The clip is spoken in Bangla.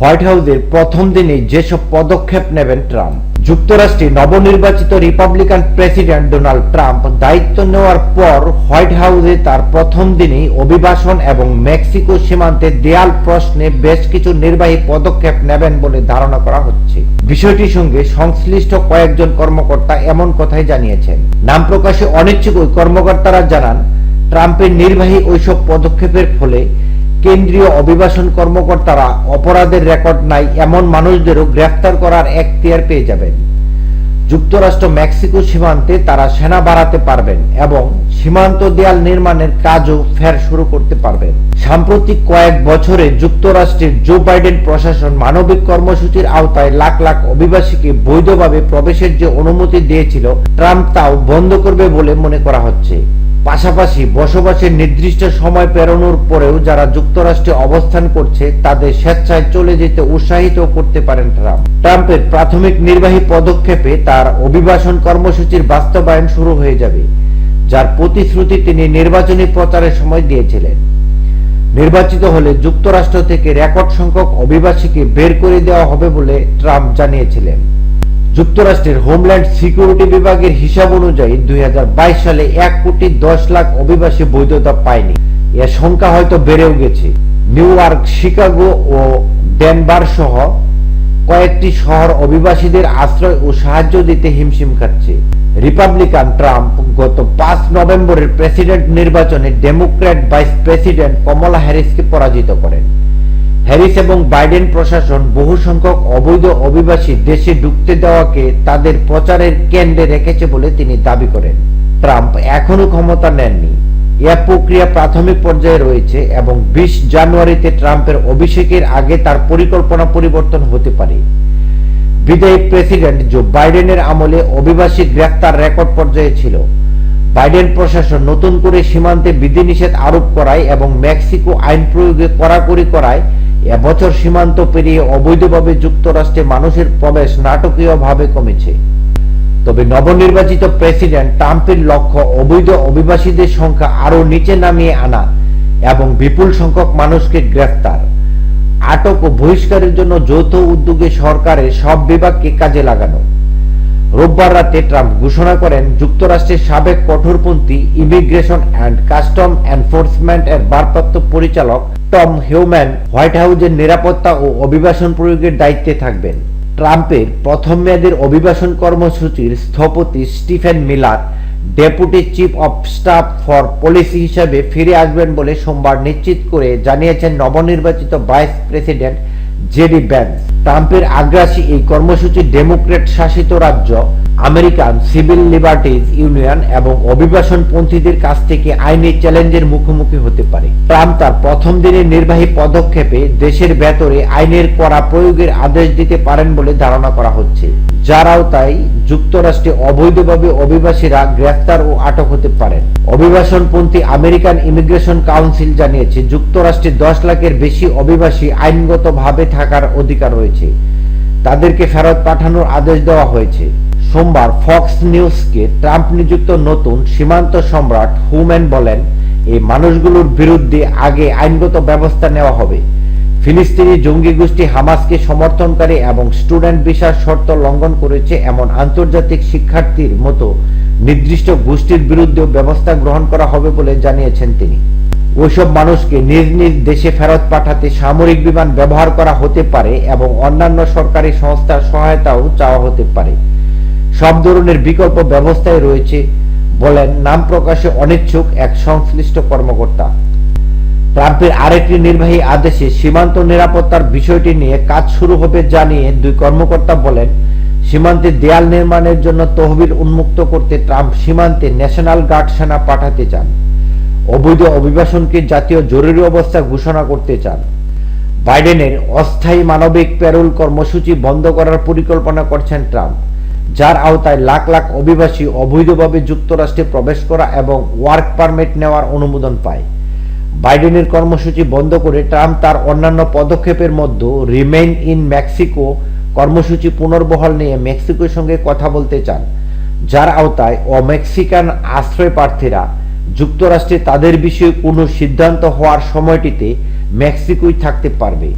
হোয়াইট হাউসের প্রথম দিনেই যেসব পদক্ষেপ নেবেন ট্রাম্প, যুক্তরাষ্ট্রে নবনির্বাচিত রিপাবলিকান প্রেসিডেন্ট ডোনাল্ড ট্রাম্প দায়িত্ব নেওয়ার পর হোয়াইট হাউসে তার প্রথম দিনেই অভিবাসন এবং মেক্সিকো সীমান্তে দেয়াল প্রশ্নে বেশ কিছু নির্বাহী পদক্ষেপ নেবেন বলে ধারণা করা হচ্ছে। বিষয়টির সঙ্গে সংশ্লিষ্ট কয়েকজন কর্মকর্তা এমন কথাই জানিয়েছেন। নাম প্রকাশে অনিচ্ছুক ওই কর্মকর্তারা জানান, ট্রাম্পের নির্বাহী ওইসব পদক্ষেপের ফলে কেন্দ্রীয় অভিবাসন কর্মকর্তারা অপরাধের রেকর্ড নাই, এমন মানুষদেরও গ্রেফতার করার এখতিয়ার পেয়ে যাবেন। যুক্তরাষ্ট্র মেক্সিকো সীমান্তে তারা সেনা বাড়াতে পারবেন এবং সীমান্ত দেয়াল নির্মাণের কাজও ফের শুরু করতে পারবেন। সাম্প্রতিক কয়েক বছরে যুক্তরাষ্ট্রের জো বাইডেন প্রশাসন মানবিক কর্মসূচির আওতায় লাখ লাখ অভিবাসীকে বৈধভাবে প্রবেশের যে অনুমতি দিয়েছিল, ট্রাম্প তাও বন্ধ করবে বলে মনে করা হচ্ছে। পাশাপাশি বসবাসের নির্দিষ্ট সময় পেরোনোর পরেও যারা যুক্তরাষ্ট্রে অবস্থান করছে, তাদের স্বেচ্ছায় চলে যেতে উৎসাহিত করতে পারেন ট্রাম্প। ট্রাম্পের প্রাথমিক নির্বাহী পদক্ষেপে তার অভিবাসন কর্মসূচির বাস্তবায়ন শুরু হয়ে যাবে, যার প্রতিশ্রুতি তিনি নির্বাচনী প্রচারের সময় দিয়েছিলেন। নির্বাচিত হলে যুক্তরাষ্ট্র থেকে রেকর্ড সংখ্যক অভিবাসীকে বের করে দেওয়া হবে বলে ট্রাম্প জানিয়েছিলেন। যুক্তরাষ্ট্রের হোমল্যান্ড সিকিউরিটি বিভাগের হিসাব অনুযায়ী দুই সালে এক কোটি দশ লাখ অভিবাসী বৈধতা পায়নি। এর সংখ্যা হয়তো বেড়েও গেছে। নিউ ইয়র্ক, শিকাগো ও ডেনভার সহ কয়েকটি শহর অভিবাসীদের আশ্রয় ও সাহায্য দিতে হিমশিম খাচ্ছে। রিপাবলিকান ট্রাম্প গত পাঁচ নভেম্বরের প্রেসিডেন্ট নির্বাচনে ডেমোক্র্যাট ভাইস প্রেসিডেন্ট কমলা হ্যারিসকে পরাজিত করেন। হ্যারিস এবং বাইডেন প্রশাসন বহু সংখ্যক অবৈধ অভিবাসী দেশে ঢুকতে দেওয়াকে তাদের প্রচারের কেন্দ্রে রেখেছে বলে তিনি দাবি করেন। ট্রাম্প এখনও ক্ষমতা নেননি। এ প্রক্রিয়া প্রাথমিক পর্যায়ে রয়েছে এবং বিশ জানুয়ারিতে ট্রাম্পের অভিষেকের আগে তার পরিকল্পনা পরিবর্তন হতে পারে। বিদায়ী প্রেসিডেন্ট জো বাইডেনের আমলে অভিবাসী গ্রেফতার রেকর্ড পর্যায়ে ছিল। বাইডেন প্রশাসন নতুন করে সীমান্তে বিধিনিষেধ আরোপ করায় এবং মেক্সিকো আইন প্রয়োগে কড়াকড়ি করায় এবছর সীমান্ত পেরিয়ে অবৈধভাবে যুক্তরাষ্ট্রে মানুষের প্রবেশ নাটকীয়ভাবে কমেছে। তবে নবনির্বাচিত প্রেসিডেন্ট ট্রাম্পের লক্ষ্য অবৈধ অভিবাসীদের সংখ্যা আরও নিচে নামিয়ে আনা এবং বিপুল সংখ্যক মানুষকে গ্রেফতার। আটক ও বহিষ্কারের জন্য যৌথ উদ্যোগে সরকারের সব বিভাগকে কাজে লাগানো। রোববার রাতে ট্রাম্প ঘোষণা করেন, যুক্তরাষ্ট্রের সাবেক কঠোরপন্থী ইমিগ্রেশন অ্যান্ড কাস্টম এনফোর্সমেন্ট এর ভারপ্রাপ্ত পরিচালক টম হিউম্যান হোয়াইট হাউসের নিরাপত্তা ও অভিবাসন প্রয়োগের দায়িত্বে থাকবেন। ট্রাম্পের প্রথম মেয়াদের অভিবাসন কর্মসূচির স্থপতি Stephen Miller, deputy chief of staff for policy হিসাবে ফিরে আসবেন বলে সোমবার নিশ্চিত করে জানিয়েছেন নবনির্বাচিত ভাইস প্রেসিডেন্ট জেডি ব্যান্স। ট্রাম্পের আগ্রাসী এই কর্মসূচি ডেমোক্রেট শাসিত রাজ্য আমেরিকান সিভিল লিবার্টিজ ইউনিয়ন এবং অভিবাসন পন্থীদের কাছ থেকে আইনি চ্যালেঞ্জের মুখোমুখি হতে পারে। ট্রাম্প তার প্রথম দিনের নির্বাহী পদক্ষেপে দেশের ভেতরে আইনের করা প্রয়োগের আদেশ দিতে পারেন বলে ধারণা করা হচ্ছে। যারাও তাই যুক্তরাষ্ট্রে অবৈধভাবে অভিবাসীরা গ্রেফতার ও আটক হতে পারেন। অভিবাসনপন্থী আমেরিকান ইমিগ্রেশন কাউন্সিল জানিয়েছে, যুক্তরাষ্ট্রে দশ লাখের বেশি অভিবাসী আইনগতভাবে থাকার অধিকার রয়েছে। তাদেরকে ফেরত পাঠানোর আদেশ দেওয়া হয়েছে। সোমবার ফক্স নিউজকে ট্রাম্প নিযুক্ত নতুন সীমান্ত সম্রাট হুম্যান বলেন, এই মানুষগুলোর বিরুদ্ধে আগে আইনগত ব্যবস্থা নেওয়া হবে। ফিলিস্তিনি জঙ্গি গোষ্ঠী হামাসকে সমর্থনকারী এবং স্টুডেন্ট ভিসার শর্ত লঙ্ঘন করেছে এমন আন্তর্জাতিক শিক্ষার্থীর মতো নির্দিষ্ট গোষ্ঠীর বিরুদ্ধেও ব্যবস্থা গ্রহণ করা হবে বলে জানিয়েছেন তিনি। ওইসব মানুষকে নিজ নিজ দেশে ফেরত পাঠাতে সামরিক বিমান ব্যবহার করা হতে পারে এবং অন্যান্য সরকারি সংস্থার সহায়তাও চাওয়া হতে পারে। সব ধরনের বিকল্প ব্যবস্থায় রয়েছে বলেন নাম প্রকাশে অনিচ্ছুক এক সংশ্লিষ্ট কর্মকর্তা। ট্রাম্পের আরেকটি নির্বাহী আদেশে সীমান্ত নিরাপত্তার বিষয়টি নিয়ে কাজ শুরু হবে জানিয়ে দুই কর্মকর্তা বলেন, সীমান্তে দেয়াল নির্মাণের জন্য তহবিল উন্মুক্ত করতে ট্রাম্প সীমান্তে ন্যাশনাল গার্ড সেনা পাঠাতে চান। অবৈধ অভিবাসনকে জাতীয় জরুরি অবস্থা ঘোষণা করতে চান। বাইডেনের অস্থায়ী মানবিক প্যারোল কর্মসূচি বন্ধ করার পরিকল্পনা করছেন ট্রাম্প। যার আওতায় লাখ লাখ অভিবাসী অবৈধভাবে যুক্তরাষ্ট্রে প্রবেশ করা এবং ওয়ার্ক পারমিট নেওয়ার অনুমোদন পায়। বাইডেনের কর্মসূচি বন্ধ করে ট্রাম্প তার অন্যান্য পদক্ষেপের মধ্যে রিমেইন ইন মেক্সিকো কর্মসূচি পুনর্বহাল নিয়ে মেক্সিকোর সঙ্গে কথা বলতে চান, যার আওতায় অমেক্সিকান আশ্রয় প্রার্থীরা যুক্তরাষ্ট্রে তাদের বিষয়ে কোনো সিদ্ধান্ত হওয়ার সময়টিতে মেক্সিকোই থাকতে পারবে।